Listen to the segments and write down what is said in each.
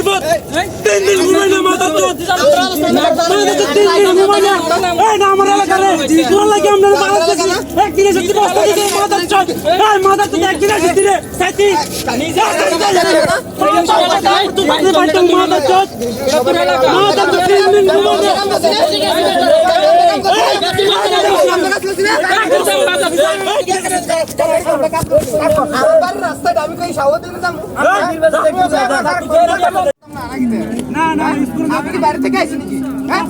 নির্বোধ তিন দিন ঘুমাই না মাথা তো তিন দিন ঘুমাই না এই না আমার এলাকার তোর লাগে আমরা বাড়াত দেখি একদিনে সত্যি বস্তা দিতে মাথা চট এই মাথা তো একদিনে সত্যি রে সাথী তুই বাড়ি বাড়ি মাথা চট মাথা তো তিন দিন ঘুমাই না রাস্তাটা আমি কই সাওয়া দিলে যাব না না আপনি বাড়ি থেকে আইছেন নাকি হ্যাঁ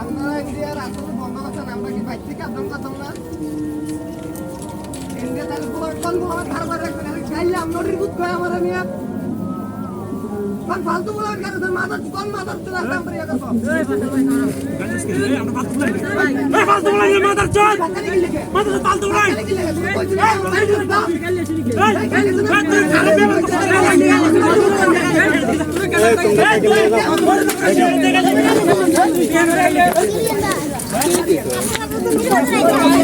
আপনারা ইন্ডিয়ার আসলে বন্ধ আছেন আমরা কি বাইক থেকে একদম কথা না ইন্ডিয়া তাহলে আমার নিয়ে কোন ফালতু বলা কেন মাথা কোন মাথা তুলা দাম পড়িয়া গেছো এই ফালতু লাগে মাথা চট মাথা তো ফালতু লাগে ছয় বছরের সিনিয়র আমি ছয় বছরের সিনিয়র ছয়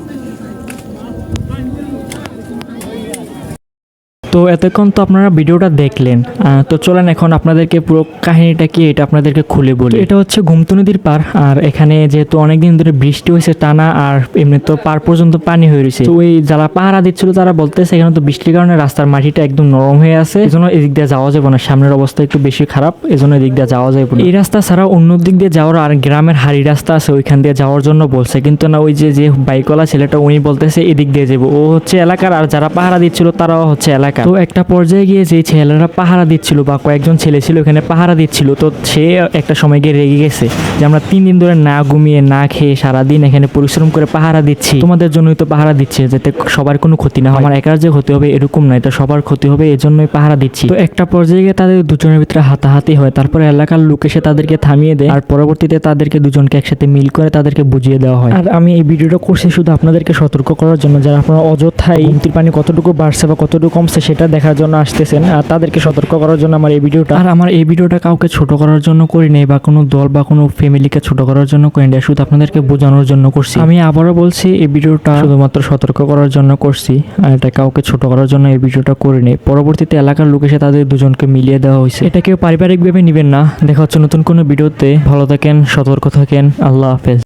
তো এতক্ষণ তো আপনারা ভিডিওটা দেখলেন তো চলেন এখন আপনাদেরকে পুরো কাহিনীটা কি এটা আপনাদেরকে খুলে বলি। এটা হচ্ছে ঘুমতু নদীর পার, আর এখানে যেহেতু অনেকদিন ধরে বৃষ্টি হয়েছে টানা, আর এমনি তো পার পর্যন্ত পানি হয়ে রয়েছে। তো ওই যারা পাহারা দিচ্ছিল তারা বলতেছে এখানে তো বৃষ্টির কারণে রাস্তার মাটিটা একদম নরম হয়ে আছে, এজন্য এদিক দিয়ে যাওয়া যাবে না, সামনের অবস্থা একটু বেশি খারাপ, এজন্য এদিক দিয়ে যাওয়া যাবে না। এই রাস্তা ছাড়া অন্য দিক দিয়ে যাওয়ার আর গ্রামের হাড়ি রাস্তা আছে, ওইখান দিয়ে যাওয়ার জন্য বলছে, কিন্তু না ওই যে যে বাইকওয়ালা ছেলেটা উনি বলতেছে এদিক দিয়ে যাব। ও হচ্ছে এলাকার, আর যারা পাহারা দিচ্ছিল তারাও হচ্ছে এলাকা তো একটা পর্যায়ে গিয়ে যে ছেলেরা পাহারা দিচ্ছিল বা কয়েকজন ছেলে ছিল এখানে পাহারা দিচ্ছিল, তো সে একটা সময় গিয়ে রেগে গেছে যে আমরা তিন দিন ধরে না ঘুমিয়ে, না খেয়ে সারাদিন এখানে পরিশ্রম করে পাহারা দিচ্ছি। তোমাদের জন্যই তো পাহারা দিচ্ছে যাতে সবার কোনো ক্ষতি না হয়। আমার একার যে ক্ষতি হবে এরকম না এটা সবার ক্ষতি হবে এজন্যই পাহারা দিচ্ছি। তো একটা পর্যায়ে গিয়ে তাদের দুজনের ভিতরে হাতাহাতি হয়। তারপরে এলাকার লোক এসে তাদেরকে থামিয়ে দেয়। আর পরবর্তীতে তাদেরকে দুজনকে একসাথে মিল করে তাদেরকে বুঝিয়ে দেওয়া হয়। আর আমি এই ভিডিওটা করছি শুধু আপনাদেরকে সতর্ক করার জন্য। যারা আপনারা অযথায় গুমতির পানি কতটুকু বাড়ছে বা কতটুকু কমছে সেটা দেখার জন্য আসতেছেন আর তাদেরকে সতর্ক করার জন্য আমার এই ভিডিওটা। আর আমার এই ভিডিওটা কাউকে ছোট করার জন্য করি নাই বা কোনো দল বা কোনো ফ্যামিলিকে ছোট করার জন্য করি নাই শুধু আপনাদেরকে বোঝানোর জন্য করছি। আমি আবারও বলছি এই ভিডিওটা শুধুমাত্র সতর্ক করার জন্য করছি আর এটা কাউকে ছোট করার জন্য এই ভিডিওটা করিনি পরবর্তীতে এলাকার লোক এসে তাদের দুজনকে মিলিয়ে দেওয়া হয়েছে। এটা কেউ পারিবারিকভাবে নেবেন না। দেখা হচ্ছে নতুন কোনো ভিডিওতে। ভালো থাকেন সতর্ক থাকেন। আল্লাহ হাফেজ।